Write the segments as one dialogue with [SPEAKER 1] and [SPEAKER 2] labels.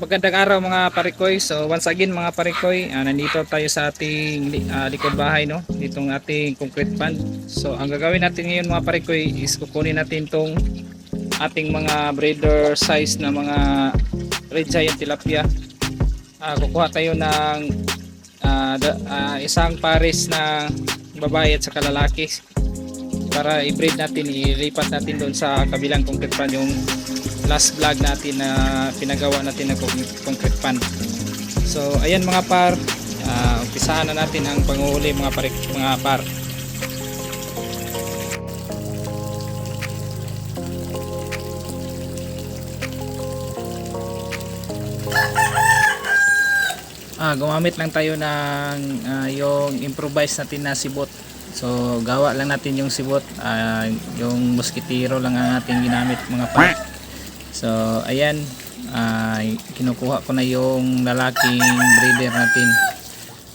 [SPEAKER 1] magandang araw mga parikoy. So once again mga parikoy, ah, nandito tayo sa ating ah, likod bahay no. Ditong ating concrete pan. So ang gagawin natin ngayon mga parikoy is kukunin natin tong ating mga breeder size na mga red giant tilapia. Ah, kukuha tayo ng ah, da- ah, isang pares na babae at saka lalaki para i-breed natin, ilipat natin doon sa kabilang concrete pan yung last vlog natin na pinagawa natin con- concrete pan. So ayan mga par, uh, umpisahan na natin ang panguhuli mga par, mga par. Ah, gumamit lang tayo ng ah, yung improvise natin na sibot. So gawa lang natin yung sibot, ah, yung mosquitero lang ang ating ginamit mga par. So, ayan, ah, kinukuha ko na yung lalaking breeder natin.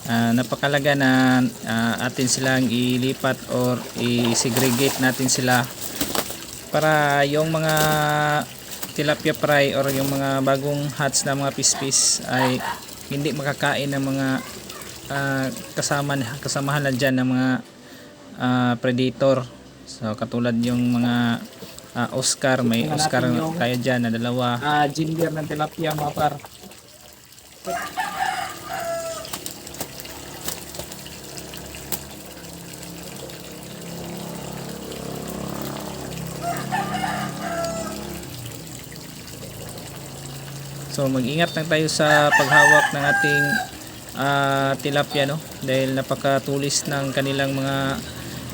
[SPEAKER 1] Ah, napakalaga na ah, atin silang ilipat or i-segregate natin sila para yung mga tilapia fry or yung mga bagong hatch na mga pispis ay hindi makakain ng mga ah, kasama kasamahan na dyan ng mga ah, predator. So, katulad yung mga ah, Oscar, may
[SPEAKER 2] Tingnan
[SPEAKER 1] Oscar
[SPEAKER 2] natin yung-
[SPEAKER 1] kaya dyan na dalawa.
[SPEAKER 2] Ah, ginger ng tilapia mga par.
[SPEAKER 1] So mag-ingat lang tayo sa paghawak ng ating ah, tilapia no dahil napakatulis ng kanilang mga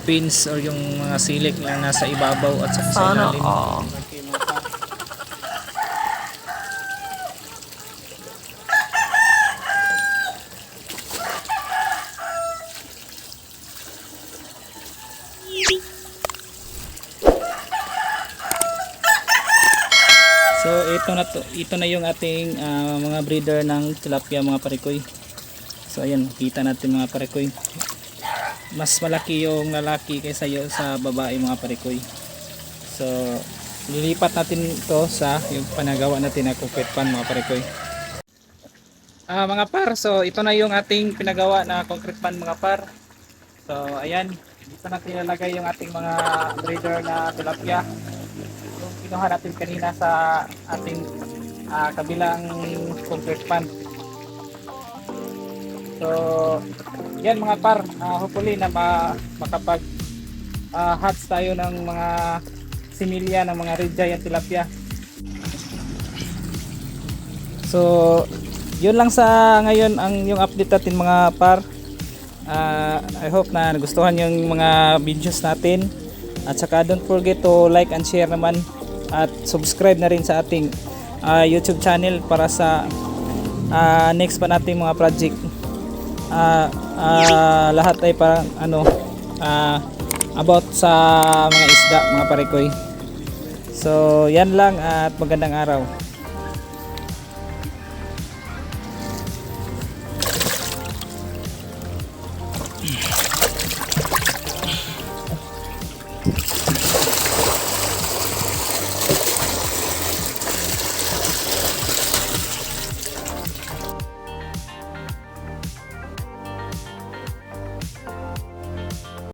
[SPEAKER 1] pins or yung mga silik na nasa ibabaw at sa sa ilalim. So ito na to, ito na yung ating ah, mga breeder ng tilapia mga parikoy. So ayan, kita natin mga parikoy. Mas malaki yung lalaki kaysa yung sa babae mga parikoy. So lilipat natin ito sa yung panagawa natin na concrete pan mga parikoy. Ah mga par, so ito na yung ating pinagawa na concrete pan mga par. So ayan, dito natin ilalagay yung ating mga breeder na tilapia yung kinuha natin kanina sa ating ah, kabilang concrete pan. So, yan mga par, ah, hopefully na ma makapag ah, hatch tayo ng mga similya ng mga red giant tilapia. So, yun lang sa ngayon ang yung update natin mga par. Ah, I hope na nagustuhan yung mga videos natin. At saka don't forget to like and share naman at subscribe na rin sa ating ah, YouTube channel para sa ah, next pa nating mga project. Ah, ah, lahat ay parang ano ah, about sa mga isda, mga parikoy. So, yan lang at magandang araw.